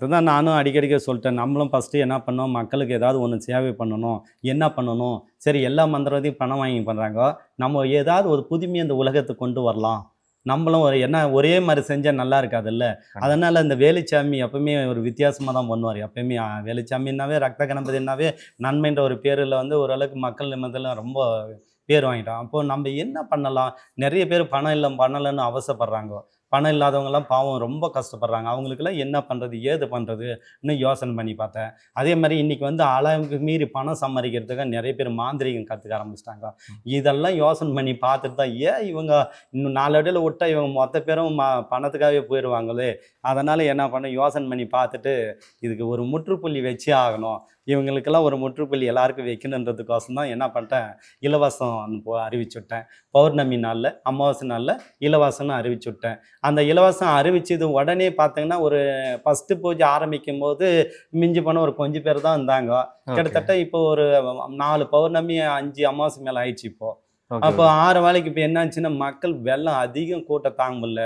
அதுதான் நானும் அடிக்கடிக்க சொல்லிட்டேன் நம்மளும் ஃபஸ்ட்டு என்ன பண்ணோம் மக்களுக்கு ஏதாவது ஒன்று சேவை பண்ணணும் என்ன பண்ணணும்? சரி எல்லா மந்திரத்தையும் பணம் வாங்கி பண்ணுறாங்க நம்ம ஏதாவது ஒரு புதுமையை இந்த உலகத்துக்கு கொண்டு வரலாம். நம்மளும் ஒரு என்ன ஒரே மாதிரி செஞ்சால் நல்லா இருக்காதுல்ல? அதனால் இந்த வேலுச்சாமி எப்பவுமே ஒரு வித்தியாசமாக தான் பண்ணுவார். எப்பயுமே வேலுச்சாமின்னாவே ரத்த கணபதினாவே நன்மைன்ற ஒரு பேரில் வந்து ஓரளவுக்கு மக்கள் நிமிடத்தில் ரொம்ப பேர் வாங்கிட்டோம் அப்போ நம்ம என்ன பண்ணலாம்? நிறைய பேர் பணம் இல்லை பண்ணலைன்னு அவசப்படுறாங்க. பணம் இல்லாதவங்கலாம் பாவம் ரொம்ப கஷ்டப்படுறாங்க. அவங்களுக்கெல்லாம் என்ன பண்ணுறது ஏது பண்ணுறது இன்னும் யோசனை பண்ணி பார்த்தேன். அதே மாதிரி இன்னைக்கு வந்து அளவுக்கு மீறி பணம் சம்பாதிக்கிறதுக்கு நிறைய பேர் மாந்திரிகம் கற்றுக்க ஆரம்பிச்சிட்டாங்க. இதெல்லாம் யோசனை பண்ணி பார்த்துட்டு தான் ஏன் இவங்க இன்னும் நாலு அடியில் விட்டா இவங்க மொத்த பேரும் ம பணத்துக்காகவே போயிடுவாங்களே அதனால் என்ன பண்ண யோசனை பண்ணி பார்த்துட்டு இதுக்கு ஒரு முற்றுப்புள்ளி வச்சே ஆகணும். இவங்களுக்கெல்லாம் ஒரு முற்றுப்புள்ளி எல்லாருக்கும் வைக்கணுன்றதுக்கோசம் தான் என்ன பண்ணிட்டேன் இலவசம் போ அறிவிச்சுட்டேன். பௌர்ணமி நாளில் அமாவாசை நாளில் இலவசம்னு அறிவிச்சுட்டேன். அந்த இலவசம் அறிவிச்சது உடனே பார்த்தீங்கன்னா ஒரு ஃபஸ்ட்டு பூஜை ஆரம்பிக்கும் போது மிஞ்சி போன ஒரு கொஞ்சம் பேர் தான் இருந்தாங்க. கிட்டத்தட்ட இப்போ ஒரு நாலு பௌர்ணமி அஞ்சு அமாவாசை மேலே ஆயிடுச்சு இப்போ. அப்போ ஆறு வேலைக்கு இப்போ என்னாச்சுன்னா மக்கள் வெள்ளம் அதிகம் கூட்டம் தாங்க முடியல